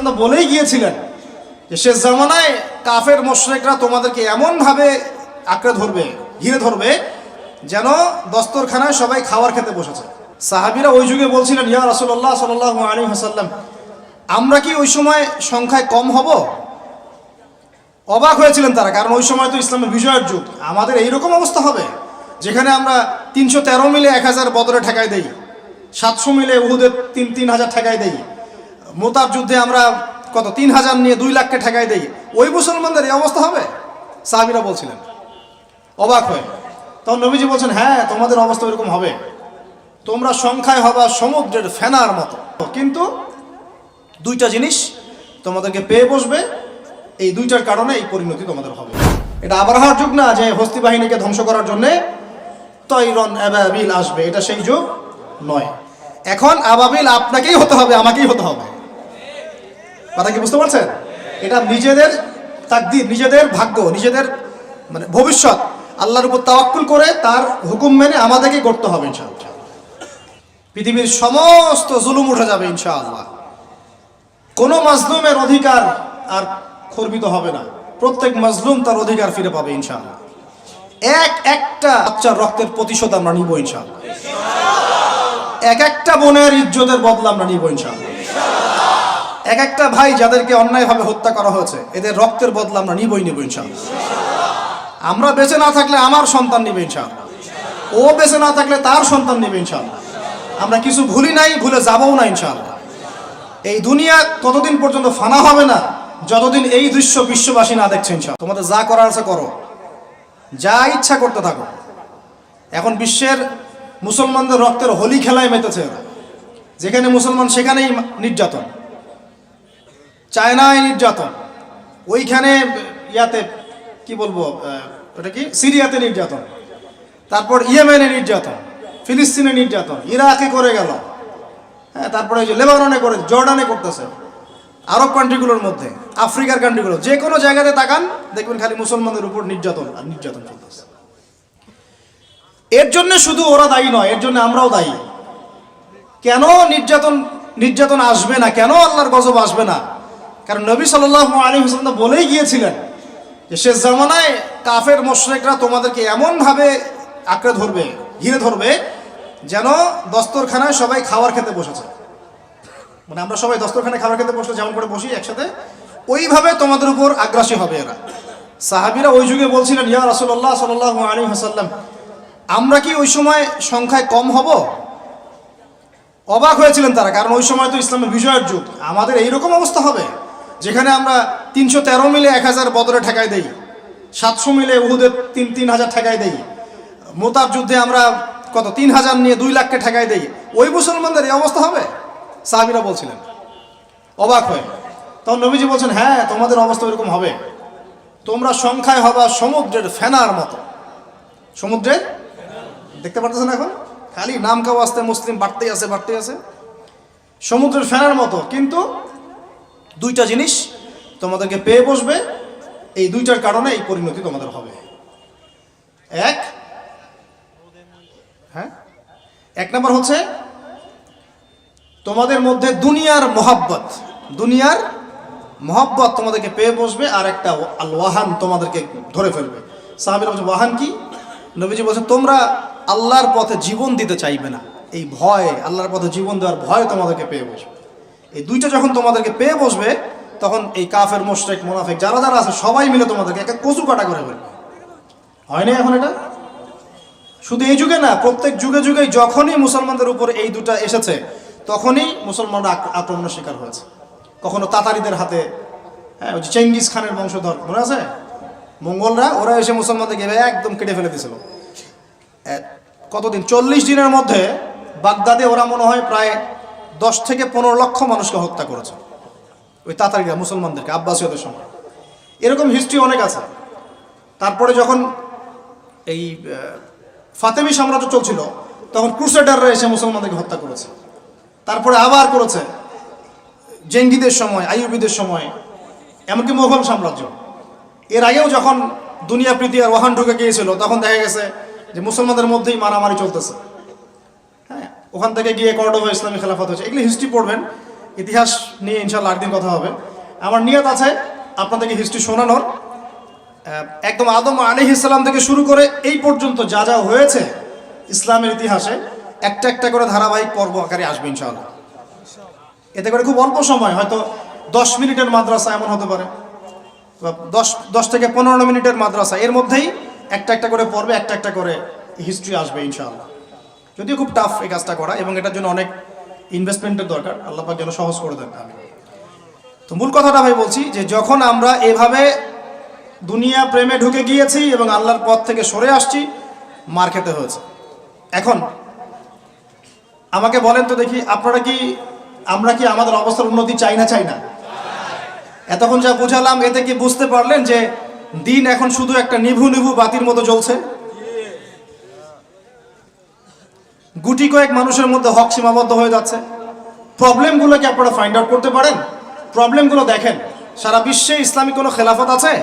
সাল্লাম বলেই গিয়েছিলেন যে শেষ জামানায় কাফের মোশরেকরা তোমাদেরকে এমনভাবে আঁকড়ে ধরবে, ঘিরে ধরবে, যেন দস্তরখানায় সবাই খাবার খেতে বসেছে। সাহাবিরা ওই যুগে বলছিলেন, ইয়া রাসূলুল্লাহ সাল্লাল্লাহু আলাইহি ওয়াসাল্লাম, আমরা কি ওই সময় সংখ্যায় কম হব? অবাক হয়েছিলেন তারা, কারণ ওই সময় তো ইসলামের বিজয়ের যুগ। আমাদের এইরকম অবস্থা হবে, যেখানে আমরা তিনশো তেরো মিলে এক হাজার বদরে ঠেকাই দেই, সাতশো মিলে উহুদের তিন তিন হাজার ঠেকাই দেই। মোতার যুদ্ধে আমরা কত, তিন হাজার নিয়ে দুই লাখকে ঠেকাই দেই। ওই মুসলমানদের এই অবস্থা হবে? সাহাবিরা বলছিলেন। অবাক হয়ে। তখন নবীজি বলছেন হ্যাঁ তোমাদের অবস্থা এরকম হবে। তোমরা সংখ্যায় হবা সমুদ্রের ফেনার মতো। কিন্তু দুইটা জিনিস তোমাদেরকে পেয়ে বসবে। এই দুইটার কারণে এই পরিণতি তোমাদের হবে। এটা আবরাহার যুগ না যে হস্তি বাহিনীকে ধ্বংস করার জন্যে তৈরন আবাবিল আসবে। এটা সেই যুগ নয়। এখন আবাবিল আপনাকেই হতে হবে, আমাকেই হতে হবে। কথা কি বুঝতে পারছেন? এটা নিজেদের তাকদির, নিজেদের ভাগ্য, নিজেদের মানে ভবিষ্যৎ। আল্লাহর উপর তাওয়াক্কুল করে তার হুকুম মেনে আমাদেরকে করতে হবে ইনশাআল্লাহ। পৃথিবীর সমস্ত জুলুম উঠে যাবে ইনশাআল্লাহ। কোনো মাজলুমের অধিকার আর খর্বিত হবে না। প্রত্যেক মাজলুম তার অধিকার ফিরে পাবে ইনশাআল্লাহ। এক একটা বাচ্চার রক্তের প্রতিশোধ আমরা নিব ইনশাআল্লাহ। এক একটা বোনের ইজ্জতের বদলা আমরা নিব ইনশাআল্লাহ। এক একটা ভাই যাদেরকে অন্যায়ভাবে হত্যা করা হয়েছে, এদের রক্তের বদলা আমরা নিবই নিব ইনশাআল্লাহ। আমরা বেঁচে না থাকলে আমার সন্তান নিবে ইনশাআল্লাহ। ও বেঁচে না থাকলে তার সন্তান নিবে ইনশাআল্লাহ। আমরা কিছু ভুলি নাই, ভুলে যাবও না ইনশাআল্লাহ। এই দুনিয়া ততদিন পর্যন্ত ফানা হবে না, যতদিন এই দৃশ্য বিশ্ববাসী না দেখছে ইনশাআল্লাহ। তোমাদের যা করার আছে করো। যা ইচ্ছা করতে থাকো। এখন বিশ্বের মুসলমানদের রক্তের হোলি খেলায় মেতেছে যেখানে মুসলমান সেখানেই নির্যাতন। চায়নায় নির্যাতন। ওইখানে ইয়াতে, কি বলব ওটা কি? সিরিয়াতে নির্যাতন। তারপর ইয়েমেনে নির্যাতন, ফিলিস্তিনে নির্যাতন, ইরাকে করে গেল। হ্যাঁ তারপরে ওই যে লেবাননে করে, জর্ডানে করতেছে। আরব কান্ট্রিগুলোর মধ্যে, আফ্রিকার কান্ট্রিগুলো যে কোনো জায়গাতে তাকান, দেখবেন খালি মুসলমানদের উপর নির্যাতন আর নির্যাতন চলতেছে। এর জন্য শুধু ওরা দায়ী নয়, এর জন্য আমরাও দায়ী। কেন নির্যাতন নির্যাতন আসবে না? কেন আল্লাহর গজব আসবে না? কারণ নবী সাল্লাহ আলী হোসেন তো বলেই গিয়েছিলেন যে শেষ জামানায় কাফের মোশরেকরা তোমাদেরকে এমনভাবে আঁকড়ে ধরবে, ঘিরে ধরবে যেন দস্তরখানায় সবাই খাবার খেতে বসেছে। মানে আমরা সবাই দস্তরখানায় খাবার খেতে বসলে যেমন করে বসি একসাথে, ওইভাবে তোমাদের উপর আগ্রাসী হবে এরা। সাহাবিরা ওই যুগে বলছিলেন, ইয়া রাসূলুল্লাহ সাল্লাল্লাহু আলাইহি ওয়াসাল্লাম, আমরা কি ওই সময় সংখ্যায় কম হব? অবাক হয়েছিলেন তারা, কারণ ওই সময় তো ইসলামের বিজয়ের যুগ। আমাদের এইরকম অবস্থা হবে? যেখানে আমরা তিনশো তেরো মিলে এক হাজার বদরে ঠেকাই দেই, সাতশো মিলে উহুদের তিন তিন হাজার ঠেকাই দেই। মোতার যুদ্ধে আমরা কত, তিন হাজার নিয়ে দুই লাখকে ঠেকাই দেই। ওই মুসলমানদের এই অবস্থা হবে? সাহাবিরা বলছিলেন। অবাক হয়ে। তখন নবীজি বলছেন হ্যাঁ তোমাদের অবস্থা এরকম হবে। তোমরা সংখ্যায় হবা সমুদ্রের ফেনার মতো। সমুদ্রে? দেখতে পারতেছেন এখন? খালি নাম কাও আসতে, মুসলিম বাড়তেই আছে বাড়তেই আছে। সমুদ্রের ফেনার মতো, কিন্তু দুইটা জিনিস তোমাদেরকে পেয়ে বসবে। এই দুইটার কারণে এই পরিণতি তোমাদের হবে। এক হ্যাঁ? এক নম্বর হচ্ছে তোমাদের মধ্যে দুনিয়ার মোহাব্বত, দুনিয়ার মহাব্বত তোমাদেরকে পেয়ে বসবে আর একটা আল ওয়াহান তোমাদেরকে ধরে ফেলবে। সাহাবিরা বলছে, ওয়াহান কি? নবীজি বলছে, তোমরা আল্লাহর পথে জীবন দিতে চাইবে না। এই ভয়, আল্লাহর পথে জীবন দেওয়ার ভয় তোমাদেরকে পেয়ে বসবে। এই দুইটা যখন তোমাদেরকে পেয়ে বসবে, তখন এই কাফের, মোশরেক, মোনাফেক যারা যারা আছে, সবাই মিলে তোমাদেরকে একটা কচু কাটা করে ফেলবে হয় না এখন এটা? শুধু এই যুগে না, প্রত্যেক যুগে যুগে যখনই মুসলমানদের উপর এই দুটা এসেছে, তখনই মুসলমানরা আক- আক্রমণের শিকার হয়েছে। কখনো তাতারিদের হাতে হ্যাঁ ওই যে চেঙ্গিস খানের বংশধর, মনে আছে? মঙ্গলরা, ওরা এসে মুসলমানদেরকে একদম কেটে ফেলে দিয়েছিল। কতদিন? চল্লিশ দিনের মধ্যে বাগদাদে ওরা মনে হয় প্রায় দশ থেকে পনেরো লক্ষ মানুষকে হত্যা করেছে। ওই তাতারিরা, মুসলমানদেরকে, আব্বাসীয়দের সময় এরকম হিস্ট্রি অনেক আছে। তারপরে যখন এই ফাতেমি সাম্রাজ্য চলছিল, তখন ক্রুসেডাররা এসে মুসলমানদেরকে হত্যা করেছে। তারপরে আবার করেছে, জেঙ্গিদের সময়, আইয়ুবিদের সময়, এমনকি মোগল সাম্রাজ্য। এর আগেও যখন দুনিয়া প্রীতি আর ওয়াহান ঢুকে গিয়েছিল, তখন দেখা গেছে যে মুসলমানদের মধ্যেই মারামারি চলতেছে। ওখান থেকে গিয়ে কর্ডোভা ইসলামী খেলাফত হয়েছে। এগুলি হিস্ট্রি পড়বেন। ইতিহাস নিয়ে ইনশাল্লাহ আরেকদিন কথা হবে। আমার নিয়ত আছে আপনাদেরকে হিস্ট্রি শোনানোর। একদম আদম আলী ইসলাম থেকে শুরু করে এই পর্যন্ত যা যা হয়েছে ইসলামের ইতিহাসে, একটা একটা করে ধারাবাহিক পর্ব আকারে আসবে ইনশাআল্লাহ। এতে করে খুব অল্প সময়, হয়তো দশ মিনিটের মাদ্রাসা এমন হতে পারে। দশ দশ থেকে পনেরো মিনিটের মাদ্রাসা, এর মধ্যেই একটা একটা করে পর্বে, একটা একটা করে হিস্ট্রি আসবে ইনশাআল্লাহ। যদিও খুব টাফ এই কাজটা করা এবং এটার জন্য অনেক ইনভেস্টমেন্টের দরকার। আল্লাহ পাক যেন সহজ করে দেন। আমি তো মূল কথাটা ভাই বলছি যে, যখন আমরা এভাবে দুনিয়া প্রেমে ঢুকে গিয়েছি এবং আল্লাহর পথ থেকে সরে আসছি, মার খেতে হয়েছে। এখন আমাকে বলেন তো দেখি, আপনারা কি, আমরা কি আমাদের অবস্থার উন্নতি চাই না চাই না? এতক্ষণ যা বুঝালাম, এতে কি বুঝতে পারলেন যে দিন এখন শুধু একটা নিভু নিভু বাতির মতো জ্বলছে? গুটি কয়েক মানুষের মধ্যে হক সীমাবদ্ধ হয়ে যাচ্ছে। প্রবলেমগুলোকে আপনারা ফাইন্ড আউট করতে পারেন? প্রবলেমগুলো দেখেন, সারা বিশ্বে ইসলামী কোনো খেলাফত আছে?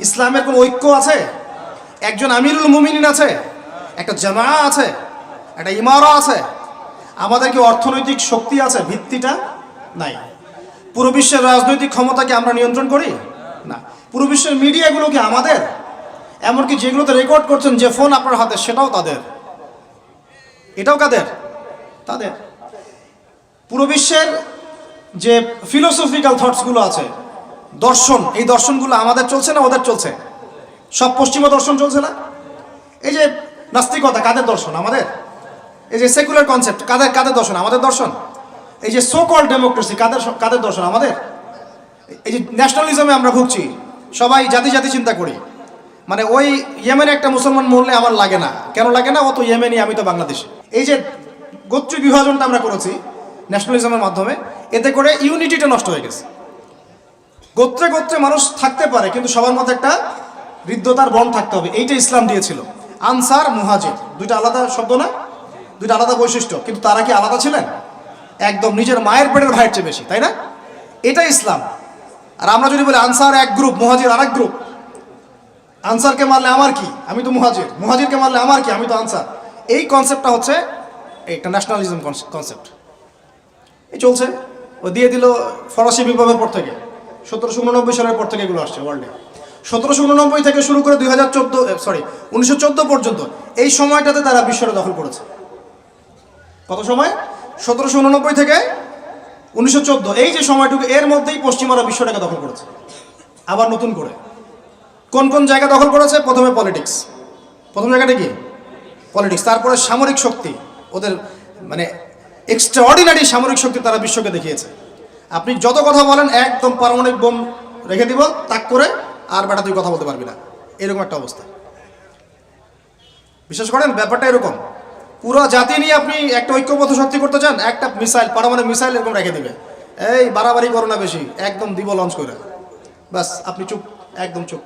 ইসলামের কোনো ঐক্য আছে? একজন আমিরুল মুমিনিন আছে? একটা জামা আছে? একটা ইমারা আছে? আমাদের কি অর্থনৈতিক শক্তি আছে? ভিত্তিটা নাই। পুরো বিশ্বের রাজনৈতিক ক্ষমতাকে আমরা নিয়ন্ত্রণ করি? না। পুরো বিশ্বের মিডিয়াগুলো কি আমাদের? এমনকি যেগুলোতে রেকর্ড করছেন যে ফোন আপনার হাতে, সেটাও তাদের। এটাও কাদের? তাদের। পুরো বিশ্বের যে ফিলোসফিক্যাল থটসগুলো আছে, দর্শন, এই দর্শনগুলো আমাদের চলছে না ওদের চলছে? সব পশ্চিমা দর্শন চলছে না? এই যে নাস্তিকতা, কাদের দর্শন? আমাদের? এই যে সেকুলার কনসেপ্ট কাদের কাদের দর্শন? আমাদের দর্শন? এই যে সো কল ডেমোক্রেসি কাদের কাদের দর্শন? আমাদের? এই যে ন্যাশনালিজমে আমরা ভুগছি, সবাই জাতি জাতি চিন্তা করি। মানে ওই ইয়েমেনে একটা মুসলমান মরলে আমার লাগে না। কেন লাগে না? ও তো ইয়েমেনি, আমি তো বাংলাদেশে। এই যে গোত্রীয় বিভাজনটা আমরা করেছি ন্যাশনালিজমের মাধ্যমে, এতে করে ইউনিটিটা নষ্ট হয়ে গেছে। গোত্রে গোত্রে মানুষ থাকতে পারে, কিন্তু সবার মধ্যে একটা হৃদ্যতার বন থাকতে হবে। এইটা ইসলাম দিয়েছিল। আনসার, মুহাজির। দুইটা আলাদা শব্দ না? দুইটা আলাদা বৈশিষ্ট্য। কিন্তু তারা কি আলাদা ছিলেন? একদম নিজের মায়ের পেটের ভাইয়ের চেয়ে বেশি, তাই না? এটা ইসলাম। আর আমরা যদি বলি আনসার এক গ্রুপ, মহাজির আর এক গ্রুপ আনসারকে মারলে আমার কি? আমি তো মুহাজির। মুহাজিরকে মারলে আমার কি? আমি তো আনসার। এই কনসেপ্টটা হচ্ছে একটা ন্যাশনালিজম কনসেপ্ট এই চলছে। ও দিয়ে দিল ফরাসি বিপ্লবের পর থেকে। সতেরোশো উননব্বই সালের পর থেকে এগুলো আসছে ওয়ার্ল্ডে সতেরোশো উননব্বই থেকে শুরু করে দুই হাজার চোদ্দ সরি উনিশশো চোদ্দ পর্যন্ত এই সময়টাতে তারা বিশ্বটা দখল করেছে। কত সময়? সতেরোশো উননব্বই থেকে উনিশশো চোদ্দ। এই যে সময়টুকু, এর মধ্যেই পশ্চিমারা বিশ্বটাকে দখল করেছে। আবার নতুন করে। কোন কোন জায়গা দখল করেছে? প্রথমে পলিটিক্স প্রথম জায়গাটা কি? পলিটিক্স তারপরে সামরিক শক্তি। ওদের মানে এক্সট্রাঅর্ডিনারি সামরিক শক্তি তারা বিশ্বকে দেখিয়েছে। আপনি যত কথা বলেন, একদম পারমাণবিক বোম রেখে দিব, তাক করে, আর বেটা তুই কথা বলতে পারবি না। এরকম একটা অবস্থা। বিশ্বাস করেন? ব্যাপারটা এরকম। পুরো জাতি নিয়ে আপনি একটা ঐক্যবদ্ধ শক্তি করতে চান, একটা মিসাইল, পারমাণবিক মিসাইল এরকম রেখে দিবে। এই, বাড়াবাড়ি করো না বেশি। একদম দিব লঞ্চ করে। ব্যাস, আপনি চুপ, একদম চুপ।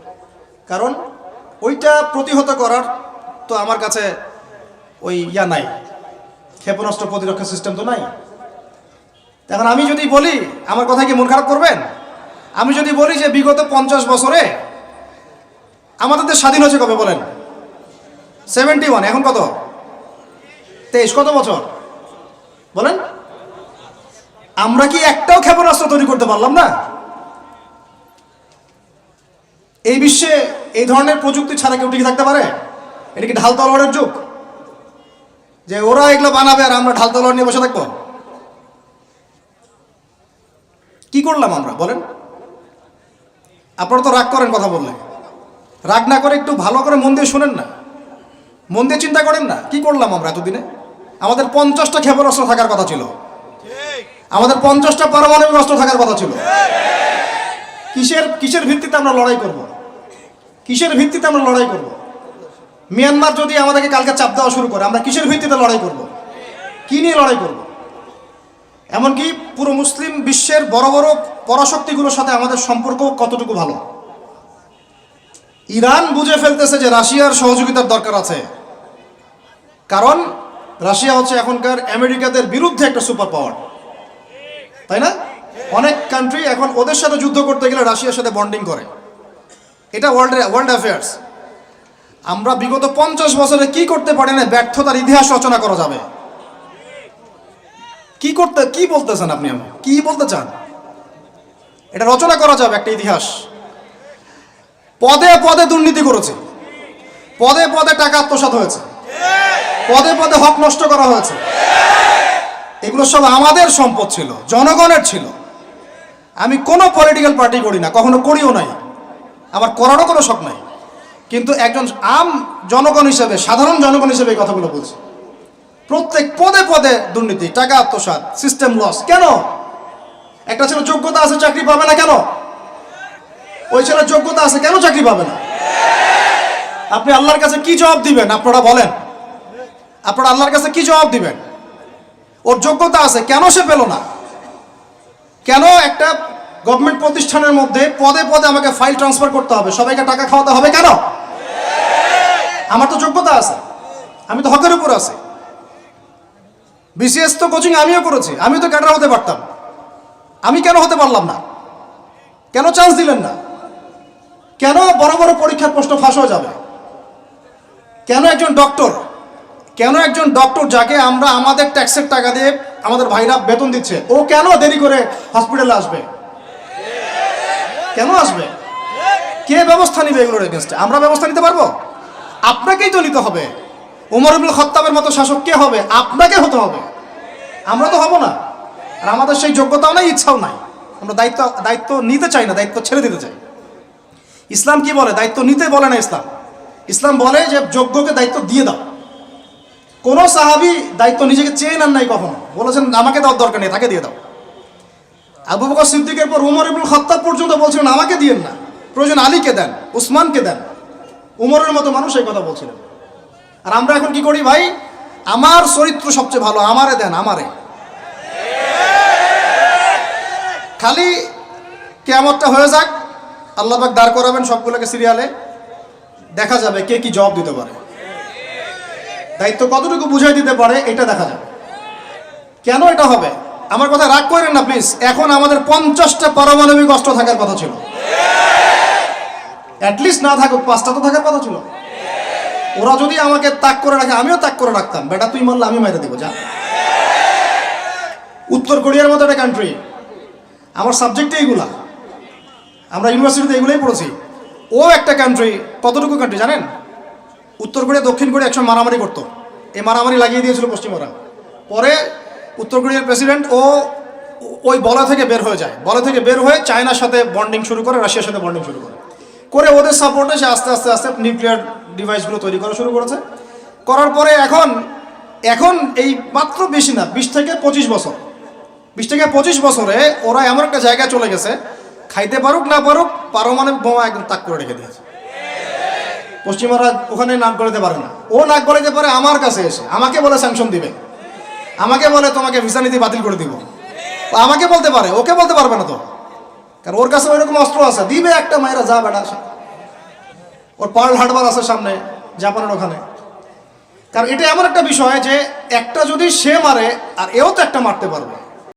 কারণ ওইটা প্রতিহত করার তো আমার কাছে ওই ইয়া নাই। ক্ষেপণাস্ত্র প্রতিরক্ষা সিস্টেম তো নাই। এখন আমি যদি বলি, আমার কথা কি মন খারাপ করবেন? আমি যদি বলি যে বিগত পঞ্চাশ বছরে আমাদের দেশ স্বাধীন হয়েছে কবে বলেন? সেভেন্টি ওয়ান এখন কত? তেইশ, কত বছর? বলেন। আমরা কি একটাও ক্ষেপণাস্ত্র তৈরি করতে পারলাম না? এই বিশ্বে এই ধরনের প্রযুক্তি ছাড়া কেউ টিকে থাকতে পারে? এটা কি ঢাল তলোয়ারের যুগ? যে ওরা এগুলো বানাবে আর আমরা ঢাল তলোয়ার নিয়ে বসে থাকব? কি করলাম আমরা? বলেন। আপনারা তো রাগ করেন কথা বললে। রাগ না করে একটু ভালো করে মন দিয়ে শোনেন না। মন দিয়ে চিন্তা করেন না। কি করলাম আমরা এতদিনে? আমাদের পঞ্চাশটা ক্ষেপণাস্ত্র থাকার কথা ছিল। আমাদের পঞ্চাশটা পারমাণবিক অস্ত্র থাকার কথা ছিল। কিসের কিসের ভিত্তিতে আমরা লড়াই করব? কিসের ভিত্তিতে আমরা লড়াই করব? মিয়ানমার যদি আমাদেরকে কালকে চাপ দেওয়া শুরু করে, আমরা কিসের ভিত্তিতে লড়াই করব? কি নিয়ে লড়াই করব? এমনকি পুরো মুসলিম বিশ্বের বড় বড় পরাশক্তিগুলোর সাথে আমাদের সম্পর্ক কতটুকু ভালো? ইরান বুঝে ফেলতেছে যে রাশিয়ার সহযোগিতার দরকার আছে। কারণ রাশিয়া হচ্ছে এখনকার আমেরিকাদের বিরুদ্ধে একটা সুপার পাওয়ার। তাই না? অনেক কান্ট্রি এখন ওদের সাথে যুদ্ধ করতে গেলে রাশিয়ার সাথে বন্ডিং করে। এটা ওয়ার্ল্ড ওয়ার্ল্ড অ্যাফেয়ার্স আমরা বিগত পঞ্চাশ বছরে কি করতে পারি না ব্যর্থতার ইতিহাস রচনা করা যাবে? কি করতে, কি বলতে চান আপনি কি বলতে চান? এটা রচনা করা যাবে একটা ইতিহাস। পদে পদে দুর্নীতি করেছে। পদে পদে টাকা আত্মসাৎ হয়েছে। পদে পদে হক নষ্ট করা হয়েছে। এগুলো সব আমাদের সম্পদ ছিল, জনগণের ছিল। আমি কোনো পলিটিক্যাল পার্টি করি না, কখনো করিও নাই। আমার করারও কোনো শখ নাই। কিন্তু একজন আম জনগণ হিসেবে, সাধারণ জনগণ হিসেবে এই কথাগুলো বলছি। প্রত্যেক পদে পদে দুর্নীতি, টাকা আত্মসাৎ সিস্টেম লস কেন? একটা ছেলে যোগ্যতা আছে, চাকরি পাবে না কেন? ওই ছেলের যোগ্যতা আছে, কেন চাকরি পাবে না? আপনি আল্লাহর কাছে কি জবাব দিবেন? আপনারা বলেন। আপনারা আল্লাহর কাছে কি জবাব দিবেন? ওর যোগ্যতা আছে, কেন সে পেল না? কেন একটা গভর্নমেন্ট প্রতিষ্ঠানের মধ্যে পদে পদে আমাকে ফাইল ট্রান্সফার করতে হবে। সবাইকে টাকা খাওয়াতে হবে কেন? আমার তো যোগ্যতা আছে। আমি তো হকের উপর আছি। বিসিএস তো কোচিং আমিও করেছি। আমি তো ক্যাডার হতে পারতাম। আমি কেন হতে পারলাম না? কেন চান্স দিলেন না? কেন বড় বড় পরীক্ষার প্রশ্ন ফাঁস হয়ে যাবে? কেন একজন ডক্টর কেন একজন ডক্টর যাকে আমরা আমাদের ট্যাক্সের টাকা দিয়ে আমাদের ভাইরা বেতন দিচ্ছে, ও কেন দেরি করে হসপিটালে আসবে? কেন আসবে? কে ব্যবস্থা নিবে এগুলোর এগেনস্টে আমরা ব্যবস্থা নিতে পারব? আপনাকেই তো নিতে হবে। উমর ইবুল খত্তাবের মতো শাসক কে হবে? আপনাকে হতে হবে। আমরা তো হব না। আর আমাদের সেই যোগ্যতাও নাই, ইচ্ছাও নাই। আমরা দায়িত্ব দায়িত্ব নিতে চাই না, দায়িত্ব ছেড়ে দিতে চাই। ইসলাম কি বলে? দায়িত্ব নিতে বলে না ইসলাম। ইসলাম বলে যে যোগ্যকে দায়িত্ব দিয়ে দাও। কোন সাহাবি দায়িত্ব নিজেকে চেয়ে নেন নাই কখনো। বলেছেন, আমাকে দেওয়ার দরকার নেই, তাকে দিয়ে দাও। আবু বকর সিদ্দিকের পর উমর ইবুল খত্তাব পর্যন্ত বলছিলেন, আমাকে দিয়েন না। প্রয়োজন আলীকে দেন, উসমানকে দেন। উমরের মতো মানুষ এই কথা বলছিলেন। আর আমরা এখন কি করি ভাই? আমার চরিত্র সবচেয়ে ভালো, আমারে দেন, আমারে। খালি কেমতটা হয়ে যাক আল্লাহবাক দাঁড় করাবেন সবগুলোকে সিরিয়ালে। দেখা যাবে কে কি জবাব দিতে পারে। দায়িত্ব কতটুকু বুঝাই দিতে পারে, এটা দেখা যাবে। কেন এটা হবে? আমার কথা রাগ করেন না প্লিজ এখন আমাদের পঞ্চাশটা পারমাণবিক অস্ত্র থাকার কথা ছিল। অ্যাটলিস্ট না থাকুক, পাঁচটা তো থাকার কথা ছিল। ওরা যদি আমাকে তাক করে রাখে, আমিও তাক করে রাখতাম। বেটা, তুই মারলে আমি মাইরে দেবো, যা। উত্তর কোরিয়ার মতো একটা কান্ট্রি আমার সাবজেক্টে এইগুলা। আমরা ইউনিভার্সিটিতে এগুলোই পড়েছি। ও একটা কান্ট্রি কতটুকু কান্ট্রি জানেন? উত্তর কোরিয়া, দক্ষিণ কোরিয়া একসময় মারামারি করতো। এই মারামারি লাগিয়ে দিয়েছিল পশ্চিমরা পরে উত্তর কোরিয়ার প্রেসিডেন্ট ও ওই বলা থেকে বের হয়ে যায়। বলা থেকে বের হয়ে চায়নার সাথে বন্ডিং শুরু করে, রাশিয়ার সাথে বন্ডিং শুরু করে। করে ওদের সাপোর্টে সে আস্তে আস্তে আস্তে নিউক্লিয়ার ডিভাইসগুলো তৈরি করা শুরু করেছে। করার পরে এখন এখন এই মাত্র বেশি না, বিশ থেকে পঁচিশ বছর। বিশ থেকে পঁচিশ বছরে ওরা এমন একটা জায়গায় চলে গেছে, খাইতে পারুক, না পারুক, পারমাণবিক বোমা একদম তাক করে রেখে দিয়েছে। পশ্চিমারা ওখানে নাক গলাতে পারে না। ও নাক গলাতে পারে আমার কাছে এসে, আমাকে বলে স্যাংশন দিবে। আমাকে বলে তোমাকে ভিসা নীতি বাতিল করে দিব। আমাকে বলতে পারে, ওকে বলতে পারবে না তো। কারণ ওর কাছে ওইরকম অস্ত্র আছে, দিবে একটা মায়েরা যা বেটা ওর পার্ল হাটবার আছে সামনে, জাপানের ওখানে। কারণ এটা এমন একটা বিষয় যে একটা যদি সে মারে, আর এও তো একটা মারতে পারবে।